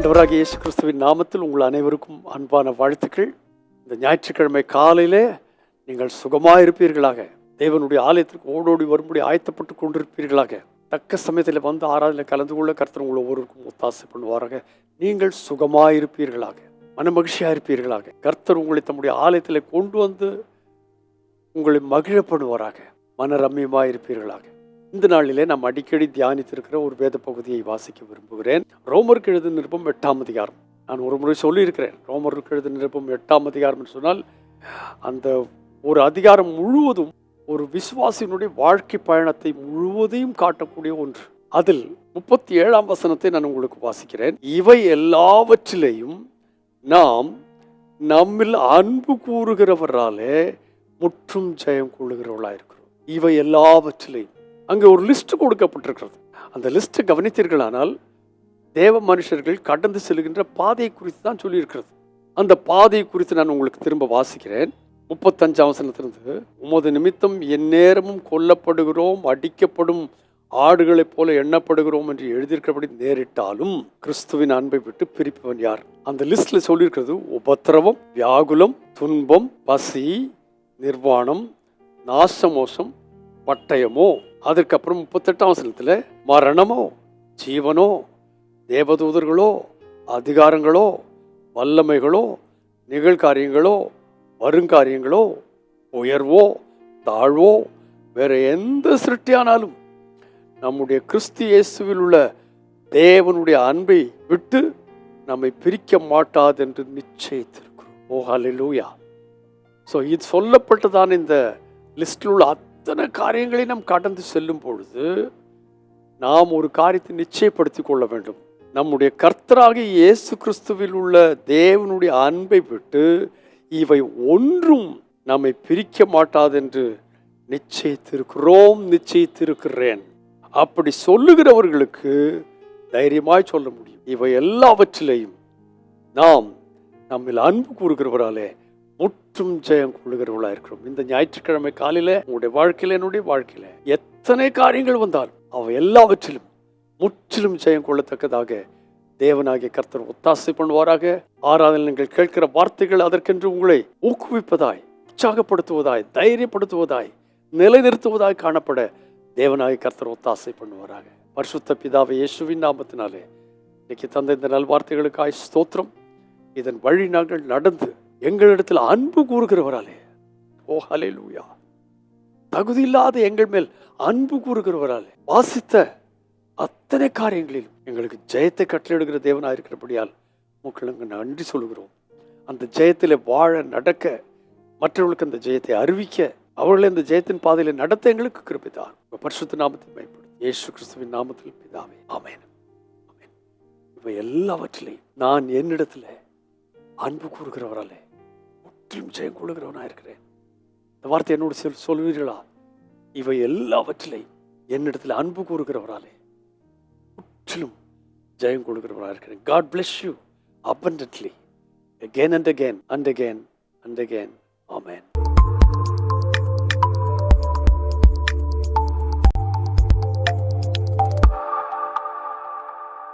ஆண்டவராக இயேசு கிறிஸ்துவின் நாமத்தில் உங்கள் அனைவருக்கும் அன்பான வாழ்த்துக்கள். இந்த ஞாயிற்றுக்கிழமை காலையிலே நீங்கள் சுகமாக இருப்பீர்களாக தேவனுடைய ஆலயத்திற்கு ஓடோடி வரும்படி ஆயத்தப்பட்டு கொண்டிருப்பீர்களாக. தக்க சமயத்தில் வந்து ஆராதனை கலந்து கொள்ள கருத்தர் உங்களை ஒவ்வொருவருக்கும் ஒத்தாசை பண்ணுவாராக. நீங்கள் சுகமாக இருப்பீர்களாக மனமகிழ்ச்சியாக இருப்பீர்களாக கர்த்தர் உங்களை தம்முடைய ஆலயத்தில் கொண்டு வந்து உங்களை மகிழப்படுவாராக. மனரம்யமாக இருப்பீர்களாக இந்த நாளிலே நாம் அடிக்கடி தியானித்திருக்கிற ஒரு வேத பகுதியை வாசிக்க விரும்புகிறேன். ரோமருக்கு எழுத நிருப்பம் எட்டாம் அதிகாரம். நான் ஒரு முறை சொல்லியிருக்கிறேன் ரோமருக்கு எழுத நிருப்பம் எட்டாம் அதிகாரம் என்று சொன்னால் அந்த ஒரு அதிகாரம் முழுவதும் ஒரு விசுவாசியினுடைய வாழ்க்கை பயணத்தை முழுவதையும் காட்டக்கூடிய ஒன்று. அதில் முப்பத்தி ஏழாம் வசனத்தை நான் உங்களுக்கு வாசிக்கிறேன். இவை எல்லாவற்றிலேயும் நாம் நம்மில் அன்பு கூறுகிறவராலே முற்றும் ஜெயம் கொள்ளுகிறவர்களாக இருக்கிறோம் இவை எல்லாவற்றிலையும் அங்கே ஒரு லிஸ்ட் கொடுக்கப்பட்டிருக்கிறது. அந்த லிஸ்ட்டை கவனித்தீர்களானால் தேவ மனுஷர்கள் கடந்து செல்கின்ற பாதையை குறித்து தான் சொல்லியிருக்கிறது. அந்த பாதையை குறித்து நான் உங்களுக்கு திரும்ப வாசிக்கிறேன். முப்பத்தஞ்சு அவசரத்திலிருந்து உமது நிமித்தம் எந்நேரமும் கொல்லப்படுகிறோம் அடிக்கப்படும் ஆடுகளைப் போல எண்ணப்படுகிறோம் என்று எழுதியிருக்கிறபடி நேரிட்டாலும் கிறிஸ்துவின் அன்பை விட்டு பிரிப்பவன் யார்? அந்த லிஸ்ட்ல சொல்லியிருக்கிறது உபத்திரவம் வியாகுலம் துன்பம் பசி நிர்வாணம் நாசமோசம் பட்டயமோ அதுக்கப்புறம் முப்பத்தெட்டாம் வசனத்தில் மரணமோ ஜீவனோ தேவதூதர்களோ அதிகாரங்களோ வல்லமைகளோ நிகழ்காரியங்களோ வருங்காரியங்களோ உயர்வோ தாழ்வோ வேற எந்த சிருஷ்டியானாலும் நம்முடைய கிறிஸ்து இயேசுவில் உள்ள தேவனுடைய அன்பை விட்டு நம்மை பிரிக்க மாட்டாது என்று நிச்சயித்திருக்கிறோம். ஓ ஸோ இது சொல்லப்பட்டதான இந்த லிஸ்டில் உள்ள அத்தனை காரியங்களை நாம் கடந்து செல்லும் பொழுது நாம் ஒரு காரியத்தை நிச்சயப்படுத்திக் கொள்ள வேண்டும். நம்முடைய கர்த்தராக இயேசு கிறிஸ்துவில் உள்ள தேவனுடைய அன்பை விட்டு இவை ஒன்றும் நம்மை பிரிக்க மாட்டாது என்று நிச்சயித்திருக்கிறோம் நிச்சயித்திருக்கிறேன். அப்படி சொல்லுகிறவர்களுக்கு தைரியமாய் சொல்ல முடியும். இவை எல்லாவற்றிலையும் நாம் நம்மில் அன்பு கூறுகிறவராலே முற்றும் ஜெயம் கொள்ளுகிறவர்களாக இருக்கிறோம். இந்த ஞாயிற்றுக்கிழமை காலையில் உங்களுடைய வாழ்க்கையில் என்னுடைய வாழ்க்கையில் எத்தனை காரியங்கள் வந்தாலும் அவை எல்லாவற்றிலும் முற்றிலும் ஜெயம் கொள்ளத்தக்கதாக தேவனாகிய கர்த்தர் ஒத்தாசை பண்ணுவாராக. ஆராதனை நீங்கள் கேட்கிற வார்த்தைகள் அதற்கென்று உங்களை ஊக்குவிப்பதாய் உற்சாகப்படுத்துவதாய் தைரியப்படுத்துவதாய் நிலைநிறுத்துவதாய் காணப்பட தேவனாகிய கர்த்தர் ஒத்தாசை பண்ணுவாராக. பரிசுத்த பிதாவை இயேசுவின் நாமத்தினாலே இன்னைக்கு தந்த இந்த நல்வார்த்தைகளுக்காய் ஸ்தோத்திரம். இதன் வழி நாங்கள் நடந்து எங்களிடத்தில் அன்பு கூறுகிறவராலே. ஓ ஹalleluya. தகுதி இல்லாத எங்கள் மேல் அன்பு கூறுகிறவராலே. வாசித்த அத்தனை காரியங்களிலும் எங்களுக்கு ஜெயத்தை கட்டளையிடுகிற தேவனாக இருக்கிறபடியால் உங்களுக்கு நன்றி சொல்கிறோம் அந்த ஜெயத்தில் வாழ நடக்க மற்றவர்களுக்கு அந்த ஜெயத்தை அறிவிக்க அவர்களை அந்த ஜெயத்தின் பாதையில நடத்த எங்களுக்கு கிருபித்தார் பரிசுத்த நாமத்தில் பயன்படும் ஏசு கிறிஸ்துவின் நாமத்தில் பிதாவே. ஆமேன். ஆமென். இவை எல்லாவற்றிலையும் நான் என்னிடத்துல அன்பு கூறுகிறவராலே முற்றிலும் ஜெயம் கொள்ளுகிறவனா இருக்கிறேன். இந்த வார்த்தை என்னோடு சொல் சொல்வீர்களா? இவை எல்லாவற்றிலையும் என்னிடத்தில் அன்பு கூறுகிறவராலே முற்றிலும் ஜெயம் கொடுக்கிறவராக இருக்கிறேன். God bless you abundantly. Again and again and again and again. Amen.